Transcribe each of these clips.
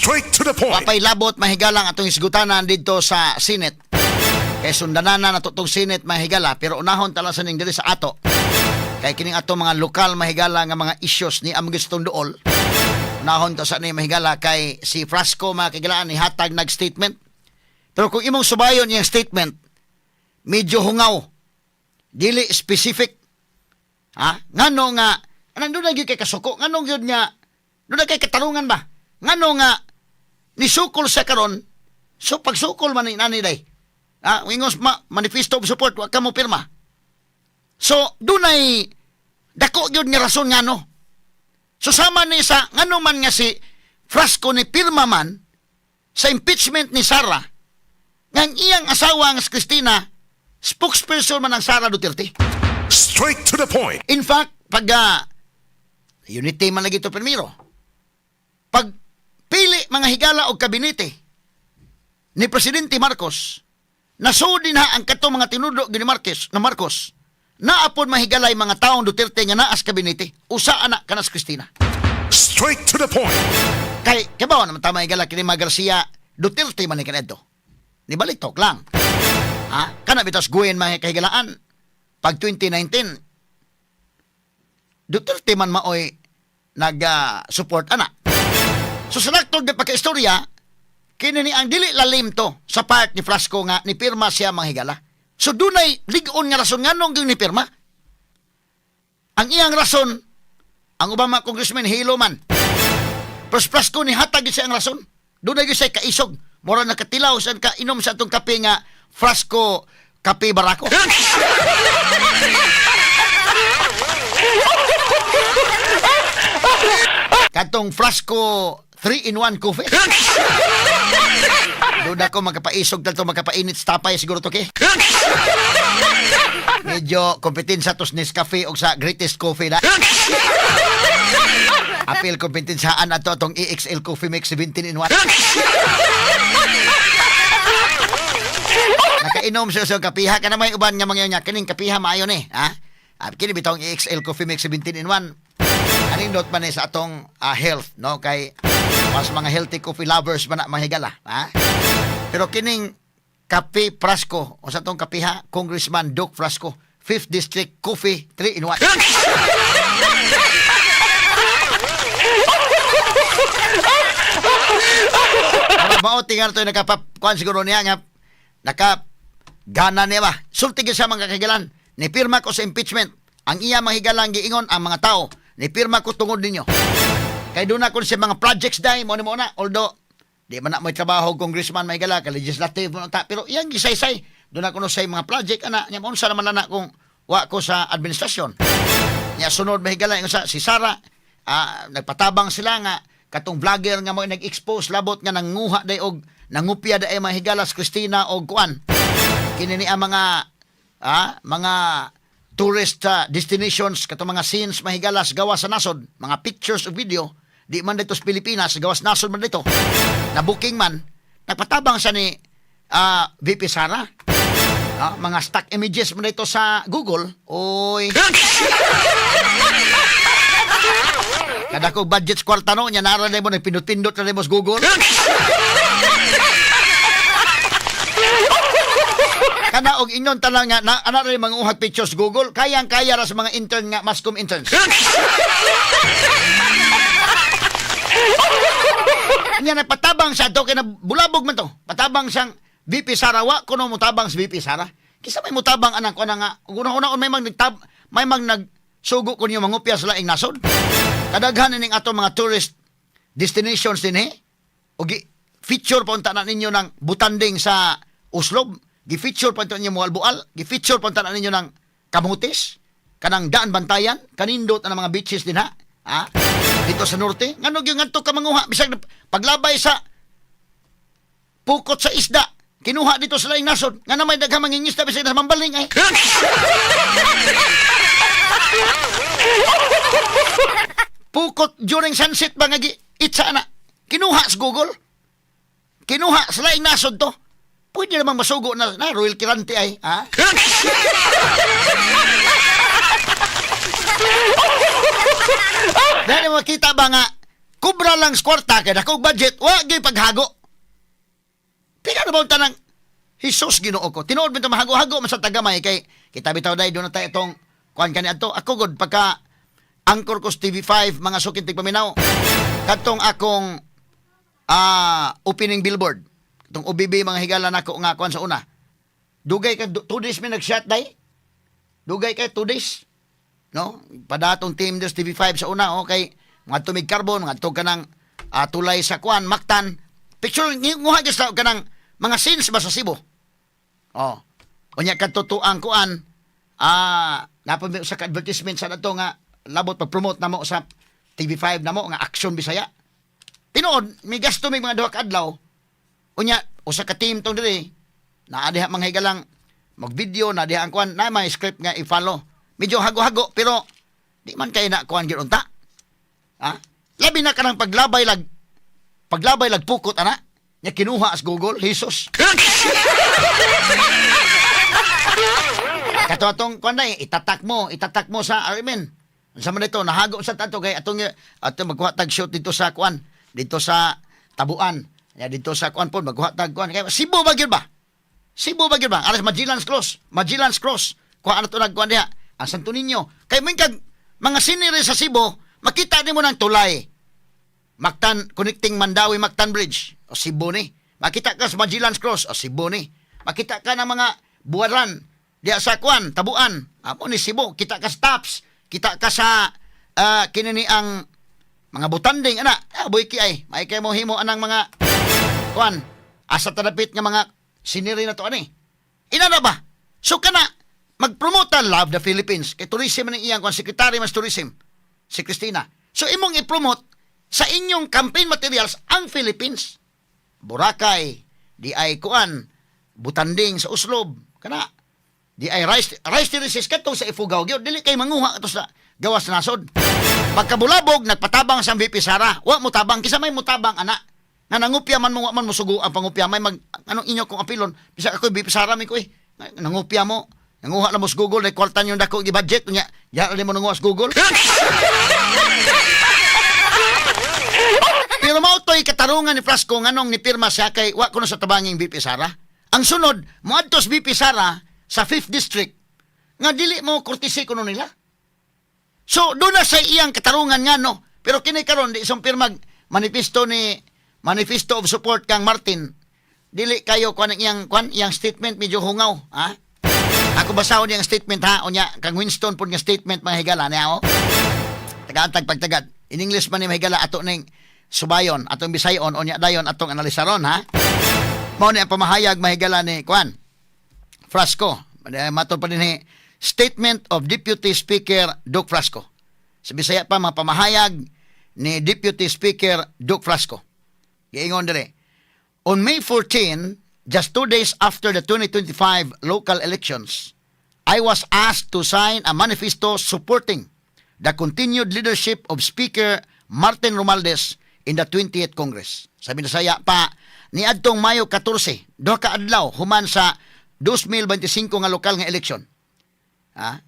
Straight to the point. Wapay labot mahigalang atong isgutanan dito sa Senate. Kay sundanan na natutong Senate mahigala pero unahon tala sa ning diri sa ato. Kay kining ato mga lokal mahigala nga mga issues ni among duol. Unahon to sa ni mahigala kay si Frasco makigalaan ni hatag nag statement. Pero kung imong subayon yung statement, medyo hungaw. Dili specific. Ha? Ngano nga nandun na gyud kay kasuko, ngano gyud nga doon na kay katarungan ba? Ngano nga nisukol sa karon. So pagsukol man ni nani day ah ingos ma, manifesto of support wa ka mo pirma. So dunay dako gyud nga rason ngano so sama ni sa ngano man nga si Frasco ni pirma man sa impeachment ni Sara nga ang iyang asawa nga si Cristina spokesperson man ang Sara Duterte. Straight to the point. In fact, pag uh, unity man lagi ito primero, pag pili mga higala o kabinete ni Presidente Marcos, nasudi na ang katong mga tinudo ni Marcos, na Marcos, naapod mahigalay mga taong Duterte nga naas kabinete, usa anak kanas Cristina. Straight to the point. Kay, kabaw naman tama higala kini mga Garcia, Duterte man ni kanedto. Ni balitok lang. Ha? Kana bitas guwen mga kahigalaan. Pag 2019, Duterte man maoy nag-support ana. So sa naktog na pagkaistorya, kini ni ang dili lalim to sa part ni Frasco nga ni pirma siya mga higala. So dunay ligon nga rason nganong gyud ni pirma. Ang iyang rason, ang ubang mga congressman hilo man. Sa Frasco ni hatag siya ang rason. Dunay gyud siya kaisog. Mura nakatilaw sa ka inom sa atong kape nga Frasco Kape Barako. Katong Frasco 3-in-1 coffee. Doon ako magkapaisog talto magkapainit sa tapay siguro to ke. Medyo kompetensya tos Nescafe o sa greatest coffee na. Apil kompetensyaan ato atong EXL Coffee Mix 17 in 1. Nakainom siya sa kapiha ka na may uban nga mga nya kining kapiha maayo ni, ha? Ah, kini bitong EXL Coffee Mix 17 in 1. Aning dot man ni sa atong ah, health, no? Kay mas mga healthy coffee lovers man na mahigala, ha? Pero kining Kape Frasco, o sa atong kapiha, Congressman Duke Frasco, 5th District Coffee 3 in 1. Mao tingal to nakapap kuan siguro niya nga naka gana niya ba. Sulti siya mga kahigalan. Ni pirma ko sa impeachment. Ang iya mahigalang giingon ang mga tao. Ni pirma ko tungod ninyo. Kay doon ako sa mga projects dahil mo mo na. Although, di man na may trabaho congressman mahigala, ka legislative ta. Pero iyang gisaysay. Doon ako sa mga project, ana. Nya mo sa naman na kung wa ko sa administrasyon. Nya sunod mahigala yung sa si Sara. ah, nagpatabang sila nga katong vlogger nga mo nag-expose labot nga nanguha day og nangupya day mga higalas Christina og kuan kini ni mga ah, mga tourist ah, destinations katong mga scenes mahigalas gawas sa nasod mga pictures o video di man dito sa Pilipinas gawas nasod man dito. Na booking man nagpatabang sa ni ah, VP Sara. Ah, mga stock images man dito sa Google. Oy. Kada ko budget kwarta no, nya nara mo nagpindot-pindot na mo sa Google. Kana og inyon talang nga na ana rin mga uhag pictures Google, kayang kaya ra sa mga intern nga mascom interns. Nya nagpatabang sa to kay na bulabog man to. Patabang sang VP Sarawa kuno mutabang sa VP Sara. Kisa may mutabang anak ko na nga. Una-una may mag nagtab may mag nagsugo ko niyo mangupya sa laing nasod. Kadaghan ning ato mga tourist destinations din eh. O feature pa unta na ninyo ng butanding sa Uslob. Gi-feature pa unta ninyo Mualbual. Gi-feature pa unta na ninyo ng Kamutis. Kanang Daan Bantayan. Kanindot na mga beaches din ha. Ha? Dito sa norte. Ngano yung nganto ka manguha. Bisag paglabay sa pukot sa isda. Kinuha dito sa laing nasod. Nga na may daghang mangingisda bisag sa mambaling ay. Pukot during sunset ba nga itsa na. Kinuha sa Google. Kinuha sa laing nasod to. Pwede namang masugo na, na Royal Kirante ay. Ha? Dahil makita ba nga kubra lang sa kwarta kay dako budget wa gyud paghago. Pila na ba ang tanang Hisos Ginoo ko. Tinuod ta mahago-hago man sa tagamay kay kita bitaw dai do na tayo itong kuan kani adto. Ako gud pagka angkor ko sa TV5 mga sukintig paminaw. Katong akong ah opening billboard. Katong OBB mga higala nako nga kuan sa una. Dugay ka 2 days mi nag-shot dai. Dugay kay 2 days. No? Padatong team des TV5 sa una okay. Mga tumig carbon, mga tug kanang ah, tulay sa kuan, maktan. Picture nguha gyud sa kanang mga scenes ba sa Cebu. Oh. Unya katutuang kuan ah napami sa advertisement sa nato nga labot pag-promote namo sa TV5 namo nga action Bisaya. Tinuod, may gasto may mga duha ka adlaw. Unya usa ka team tong diri. Naa diha mga higalang mag-video na diha ang kuan na may script nga i-follow. Medyo hago-hago pero di man kay na kuan gyud unta. Ha? Labi na kanang paglabay lag paglabay lag pukot ana. Nya kinuha as Google, Jesus. Kato atong kuan na itatak mo, itatak mo sa Armin. Sa man ito, nahago sa tato kay atong atong magkuha tag shoot dito sa kuan, dito sa tabuan. Ya dito sa kuan po magkuha tag kuan kay Cebu ba gyud ba? Cebu ba gyud ba? Alas Magellan's Cross, Magellan's Cross. Kuha na to nagkuan diha. Ang Santo Niño. Kay mo kag mga siniri sa Cebu, makita nimo ng tulay. Mactan, connecting Mandawi, Mactan Bridge, o Cebu ni. Makita ka sa Magellan's Cross, o Cebu ni. Makita ka ng mga buwaran, diya sa Kwan, Tabuan, apo ni Cebu. Kita ka sa Taps, kita ka sa uh, kinini ang mga butanding, ana, ah, boy ki ay, may kay mo himo anang mga Kwan, asa tadapit nga mga siniri na to ani. Ina na ba? So kana, mag-promote ta Love the Philippines. Kay tourism ang iyang kwan, secretary mas tourism, si Christina. So imong i-promote sa inyong campaign materials ang Philippines. Boracay, di ay kuan, butanding sa Uslob, kana. Di ay rice, rice terraces katong sa Ifugao. Gyud dili kay manguha ato sa gawas nasod. Pagkabulabog nagpatabang sa VP Sara. Wa mo tabang kisa may mutabang ana. Nga nangupya man mo wa man musugo ang pangupya may mag anong inyo kong apilon. Bisa ako VP Sara mi ko eh. Nangupya mo. Nanguha na mo sa Google, na kwartan yung dako di budget nya. Ya mo nanguha sa Google. Pero mao to'y katarungan ni Flasco nganong ni pirma siya kay wa kuno sa tabanging BP Sara. Ang sunod, moadto sa BP Sara sa 5th district nga dili mo kurtisi kuno nila. So doon na sa iyang katarungan nga no. Pero kini karon di isang pirmag manifesto ni Manifesto of Support kang Martin. Dili kayo kuan ang iyang kuan iyang statement medyo hungaw, ha? Ako basahon iyang statement ha, unya kang Winston pud nga statement mga higala niya oh. Tagatag pagtagad. In English man ni mahigala ato ning subayon, atong bisayon unya dayon atong analisaron ha. Mao ni ang pamahayag mahigala ni kuan. Frasco. Matod pa din ni Statement of Deputy Speaker Duke Frasco. Sa Bisaya pa mga pamahayag ni Deputy Speaker Duke Frasco. Giingon dire. On May 14, just two days after the 2025 local elections, I was asked to sign a manifesto supporting the continued leadership of Speaker Martin Romualdez in the 20th Congress. Sabi na saya pa, ni adtong Mayo 14, duha ka adlaw human sa 2025 nga lokal nga eleksyon. Ha?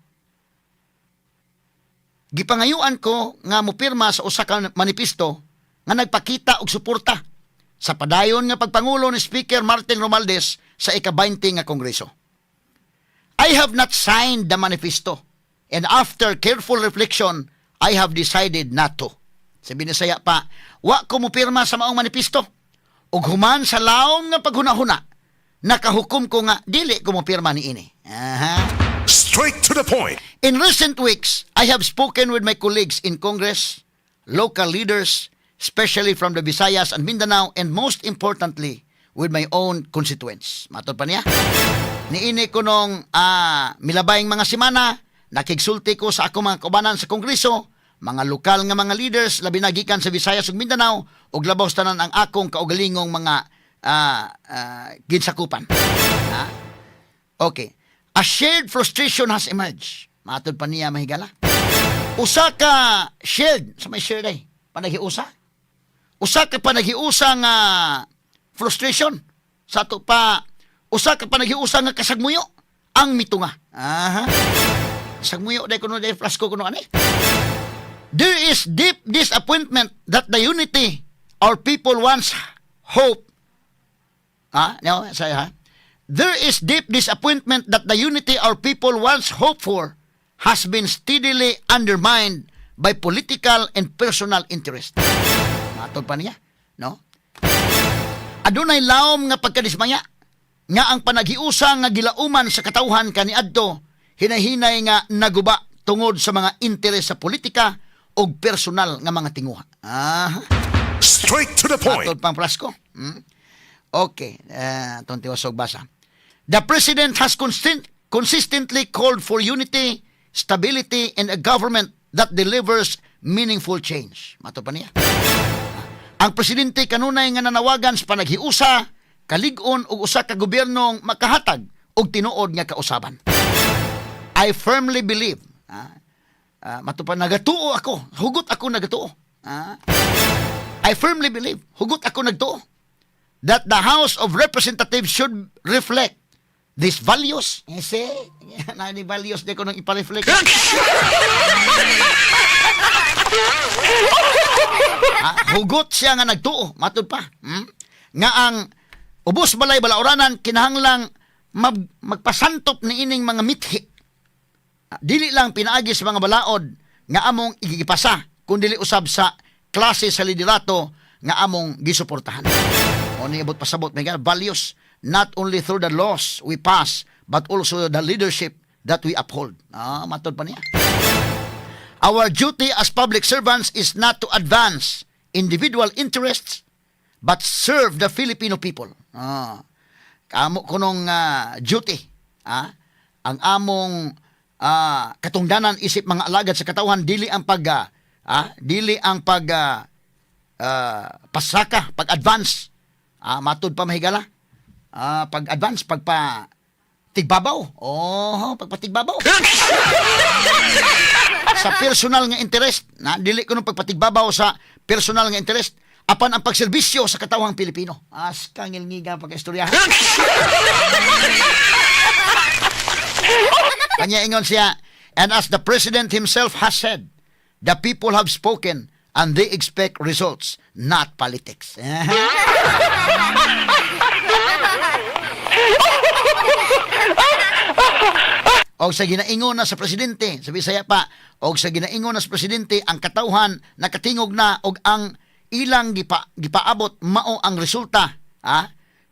Gipangayuan ko nga mupirma sa usa ka manifesto nga nagpakita og suporta sa padayon nga pagpangulo ni Speaker Martin Romualdez sa ika-20 nga kongreso. I have not signed the manifesto and after careful reflection, I have decided not to. Sabi ni Saya pa, wa ko mupirma sa maong manifesto. Ug human sa laom nga paghunahuna, nakahukom ko nga dili ko mupirma ni ini. Aha. Straight to the point. In recent weeks, I have spoken with my colleagues in Congress, local leaders, especially from the Visayas and Mindanao, and most importantly, with my own constituents. Matod pa niya? Niini ko nung ah, milabayng mga simana, nakigsulti ko sa ako mga kaubanan sa Kongreso, mga lokal nga mga leaders, labi na sa Visayas ug Mindanao, ug labaw sa tanan ang akong kaugalingong mga ah, ah, ginsakupan. Ha? Okay. A shared frustration has emerged. Matod pa niya mahigala. Usa ka shared, sa may shared ay, panagiusa. Usa ka panagiusa nga frustration. Sa to pa, usa ka panagiusa nga kasagmuyo. Ang mitunga. Aha. Kasagmuyo day kuno day flasko kuno ani. There is deep disappointment that the unity our people once hope. Ah, no, say ha. There is deep disappointment that the unity our people once hoped for has been steadily undermined by political and personal interest. Matod pa niya, no? Adunay laom nga pagkadismaya nga ang panaghiusa nga gilauman sa katawhan kaniadto hinahinay nga naguba tungod sa mga interes sa politika o personal nga mga tinguha. Ah, Straight to the point. atod pang plasko. Hmm? Okay, uh, tontiwasog basa. The president has consist- consistently called for unity, stability, and a government that delivers meaningful change. Mato pa niya. Ang presidente kanunay nga nanawagan sa panaghiusa, kalig-on ug usa ka gobyernong makahatag og tinuod nga kausaban. I firmly believe, ah, ah, matupan nagatuo ako, hugot ako nagatuo. Ah, I firmly believe, hugot ako nagtuo, that the House of Representatives should reflect these values. See, na ni values di ko nang ipa-reflect. Ah, hugot siya nga nagtuo, matud pa. Hmm? Nga ang ubos balay balaoranan kinahanglang mag, magpasantop ni ining mga mithi. Ah, Dili lang pinaagi sa mga balaod nga among igigipasa kundi usab sa klase sa liderato nga among gisuportahan. O niabot pasabot may values not only through the laws we pass but also the leadership that we uphold. Ah, matod pa niya. Our duty as public servants is not to advance individual interests but serve the Filipino people. Ah. Kamo kunong ah, duty. Ah. Ang among ah, katungdanan isip mga alagad sa katawhan dili ang pag ah, ah, dili ang pag ah, ah, pasaka, pag-advance. Ah, matud pa mahigala. Ah, pag-advance, pagpa tigbabaw. Oh, pagpatigbabaw sa personal nga interest na dili ko nung pagpatigbabaw sa personal nga interest apan ang pagserbisyo sa katawang Pilipino. As kangil ngiga pagkaistorya kanya ingon siya and as the president himself has said the people have spoken and they expect results not politics. O sa ginaingon na sa presidente, sa Bisaya pa, o sa ginaingon na sa presidente, ang katauhan nakatingog na og ang ilang gipa, gipaabot mao ang resulta, ha?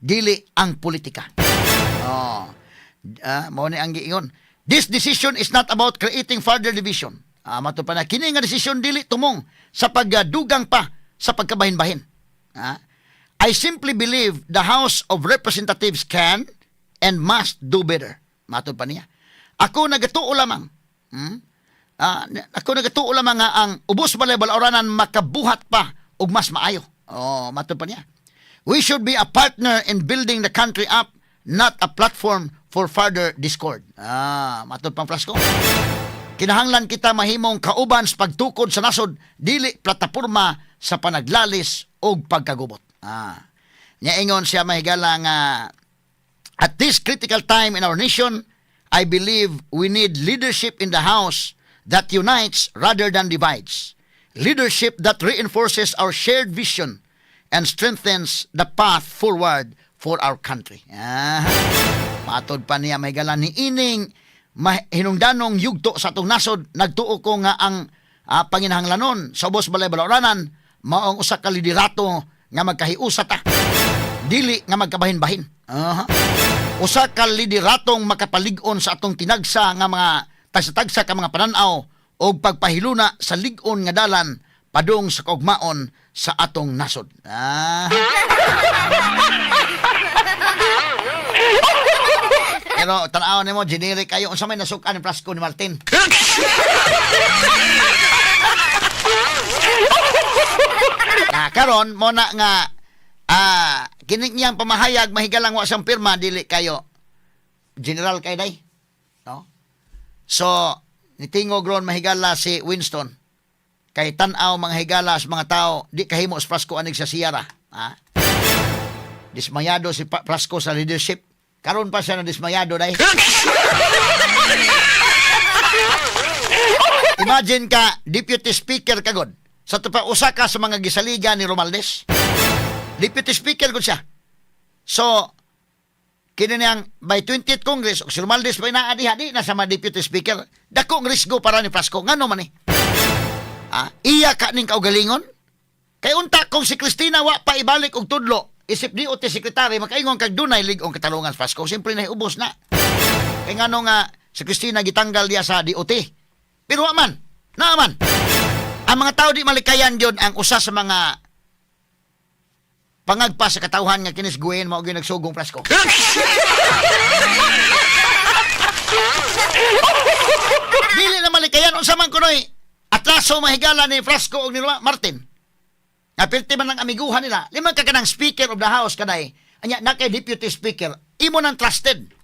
Dili ang politika. Oh. Ah, mao ni ang giingon. This decision is not about creating further division. Ah, mato pa na kini nga desisyon dili tumong sa pagdugang pa sa pagkabahin-bahin. Ah, I simply believe the House of Representatives can and must do better. Matod pa niya. Ako nagatuo lamang. Hmm? Ah, ako nagatuo lamang nga ang ubos balay balaoranan makabuhat pa og mas maayo. Oh, matod pa niya. We should be a partner in building the country up, not a platform for further discord. Ah, matod pang flasko. Kinahanglan kita mahimong kauban sa pagtukod sa nasod, dili plataporma sa panaglalis og pagkagubot. Ah. Niya siya mahigala nga at this critical time in our nation, I believe we need leadership in the House that unites rather than divides. Leadership that reinforces our shared vision and strengthens the path forward for our country. Ah, matod pa niya may gala ni ining hinungdanong yugto sa atong nasod nagtuo ko nga ang ah, panginahanglanon sa ubos balay balaoranan maong usa ka liderato nga magkahiusa ta dili nga magkabahin-bahin. Aha. Usa ka lideratong makapalig-on sa atong tinagsa nga mga tagsa-tagsa ka mga pananaw o pagpahiluna sa lig-on nga dalan padung sa kaugmaon sa atong nasod. Ah. Pero tanaw nimo generic kayo unsa may nasukan ni Plasco ni Martin. Na karon mo na nga ah kining iyang pamahayag mahigalang wa siyang pirma dili kayo general kay day. No? So nitingog ron mahigala si Winston kay tan-aw mga higala sa mga tao di kahimo sa Prasco anig sa Sierra. Ha? Dismayado si Prasco sa leadership. Karon pa siya na dismayado day. Imagine ka, deputy speaker ka god. Sa tupa, usa ka sa mga gisaliga ni Romaldes. Deputy speaker gud siya. So, kini niyang by 20th Congress, og si Romaldes pa inaadiha, di na sa mga deputy speaker. Dako ang risgo para ni Pasco. Ngano man eh? Ah, iya ka ning kaugalingon? Kay unta kung si Cristina wa pa ibalik og tudlo, isip di ti sekretary makaingon kag dunay ligong katalungan sa Pasko, simpre na ubos na. Kay ngano nga si Cristina gitanggal diya sa DOT. Pero wa man, naa man. Ang mga tao di malikayan yon ang usa sa mga pangagpa sa katawhan nga kinis guwen mao gyud nagsugong Pasko. Dili na malikayan unsa man kunoy atraso mahigala ni Frasco og ni Martin. Apirti man ang amiguhan nila, lima ka kanang speaker of the house kanay. Anya na kay deputy speaker, imo nang trusted.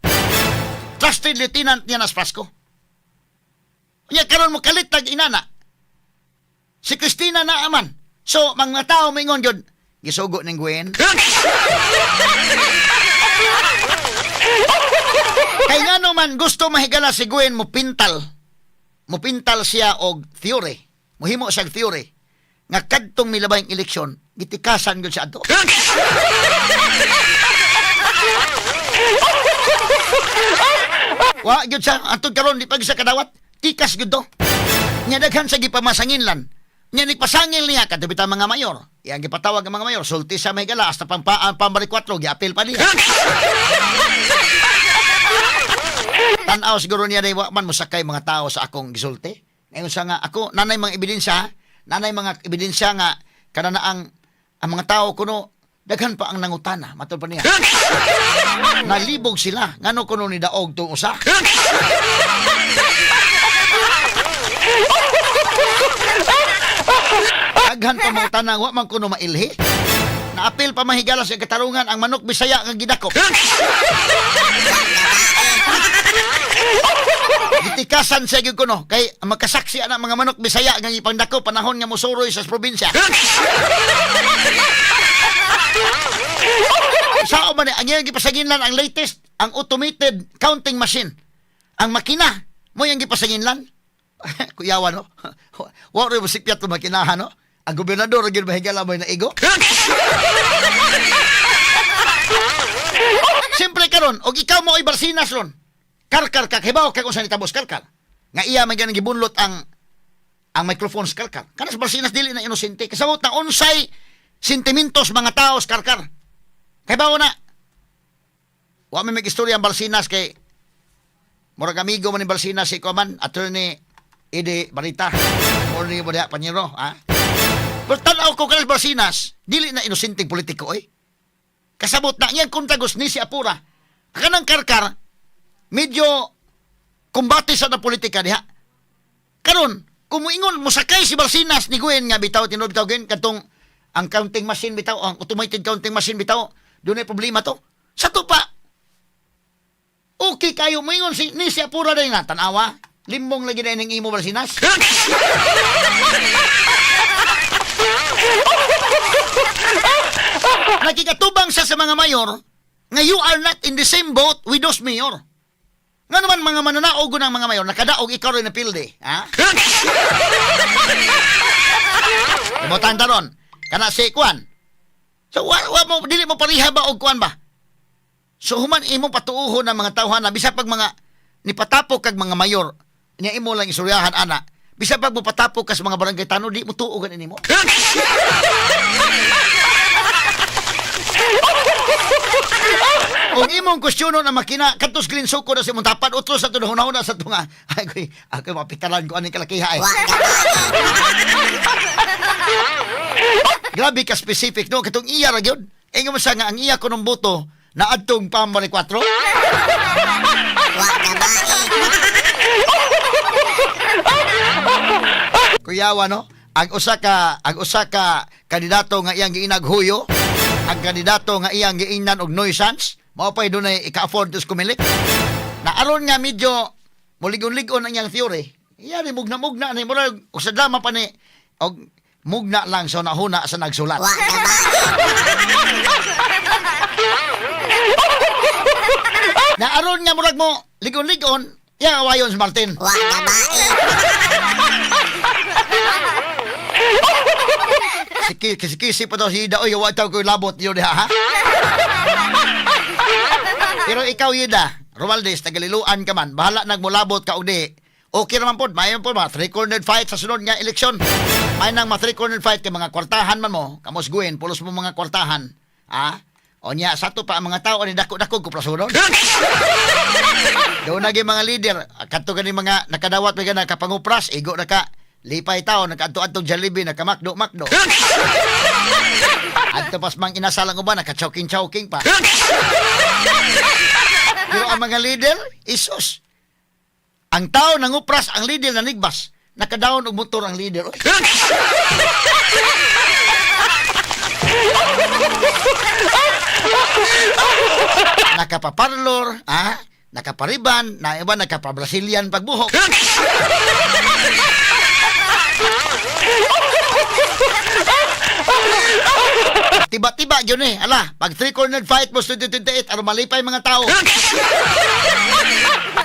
Trusted lieutenant niya nas Frasco. Anya karon mo kalit tag inana. Si Christina na aman. So, mga tao mingon yun, gisugo ning Gwen. Kay nga man gusto mahigala si Gwen mo pintal. Mo pintal siya og theory. Muhimo siya theory. Nga kadtong milabayng eleksyon, gitikasan gyud siya ato. Wa gyud siya antod karon di pag sa kadawat. Tikas gyud to. Nya daghan sa gipamasanginlan. Nya nagpasangil niya kadto bitaw mga mayor. Yang gipatawag ang mga mayor, sulti sa may gala hasta pang paan pambari 4 giapil pa niya. Tanaw siguro niya na man musakay mga tao sa akong gisulti. Ngayon sa nga ako nanay mga ebidensya, nanay mga ebidensya nga kana na ang ang mga tao kuno daghan pa ang nangutana matod pa niya. Nalibog sila ngano kuno ni daog tong usa. Daghan pa mga tanang wa man kuno mailhi. Naapil pa mahigala sa katarungan ang manok Bisaya nga gidakop. Gitikasan sa gyud kuno kay makasaksi ana mga manok Bisaya nga ipangdako panahon nga mosuroy sa probinsya. Sao man ang iyang gipasaginlan ang latest ang automated counting machine. Ang makina mo yang gipasaginlan. Kuyawa no. Wa rin mo sikpiyat to makinahan no. Ang gobernador gyud mahigala mo na igo. Siyempre karon, og ikaw mo ay barsinas ron. Karkar ka kibaw kay kung saan itabos karkar. Nga iya man ganang gibunlot ang ang microphone sa karkar. Kanas barsinas dili na inosente. Kasabot na unsay sentimentos mga tao sa karkar. Kay bawo na. Wa may mag-istorya ang barsinas kay Murag amigo man ni Barsinas si Kuman, attorney Ede Barita. Or ni mo diha panyero, ha? Pero tanaw ko kanas Barsinas, dili na inosenteng politiko, eh. Kasabot na niyan kung tagos ni si Apura. Kanang karkar, medyo kumbati sa na politika diha. Karon, kung moingon mo sakay si Barsinas ni Gwen nga bitaw tinud bitaw Gwen katong ang counting machine bitaw, ang automated counting machine bitaw, doon ay problema to. Sa to pa, okay kayo moingon si ni si Apura na tanawa. Limbong lagi na ning imo Barsinas. Nakikatubang sa sa mga mayor nga you are not in the same boat with those mayor. Nga naman mga mananaog ng mga mayor, nakadaog ikaw rin na pilde. Ha? Imutan taron. Kana si Kwan. So, wa, wa mo, dili mo pariha ba og Kwan ba? So, human imo patuuhon ng mga tawhan na bisa pag mga nipatapok kag mga mayor, niya imo lang isuryahan ana. Bisa pag mo patapok ka sa mga barangay tano, di mo tuugan ini mo. Kung imong kwestiyonon na makina, katos green suko na si mong tapad, utros sa tunahon na sa tunga. Ay, koy, ako mapitalan ko aning kalakiha eh. Grabe ka specific, no? Katong iya ra gyud. Ingon mo sa nga, ang iya ko ng boto, na adtong pamari 4. Kuyawa, no? Ang usa ka, ang usa ka kandidato nga iyang giinaghuyo, ang kandidato nga iyang giingnan og nuisance, mao pay dunay ika-afford to kumilik. Na aron nga medyo muligon-ligon ang iyang theory. Iya ni mugna-mugna ni murag og sa drama pa ni og mugna lang sa nahuna sa nagsulat. Na aron nga murag mo ligon-ligon, iya awayon si Martin. Siki, kisi-kisi pa daw si Ida. Oy, huwag tayo ko labot yun ha. Pero ikaw, Ida, Romaldes, tagaliluan ka man. Bahala nagmulabot ka di. Okay naman po. Mayon po mga three-cornered fight sa sunod nga eleksyon. May nang mga three-cornered fight kay mga kwartahan man mo. Kamos guin, pulos mo mga kwartahan. Ha? O niya, sa to pa ang mga tao ni dako-dako ko prasunod. Doon naging mga leader, kadto gani mga nakadawat may gana kapangupras, igo na ka lipay tao nakaadto-adto Jollibee nakamakdo makdo. Adto pas mang inasalang uban naka-choking-choking pa. Pero ang mga leader, isus. Ang tao nangupras, ang leader nanigbas. Nakadaon og motor ang leader. Nakapaparlor, ah, nakapariban, na iba nakapa-Brazilian pagbuhok. Tiba-tiba yun eh. Ala, pag three-cornered fight mo 2028, ano malipay mga tao.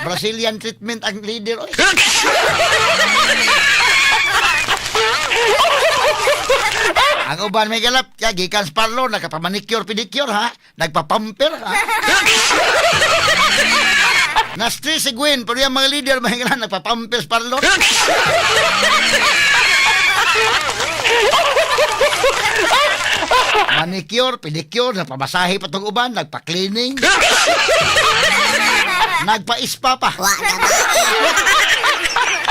Brazilian treatment ang leader. Oy. ang uban may galap, kaya gikan sa parlor, nagpapamanicure, pedicure ha, nagpapamper ha. Na-stress si Gwen, pero yung mga leader, may galan, nagpapamper sa parlor. Manicure, pedicure, nagpamasahe pa itong uban, nagpa-cleaning. Nagpa-ispa pa.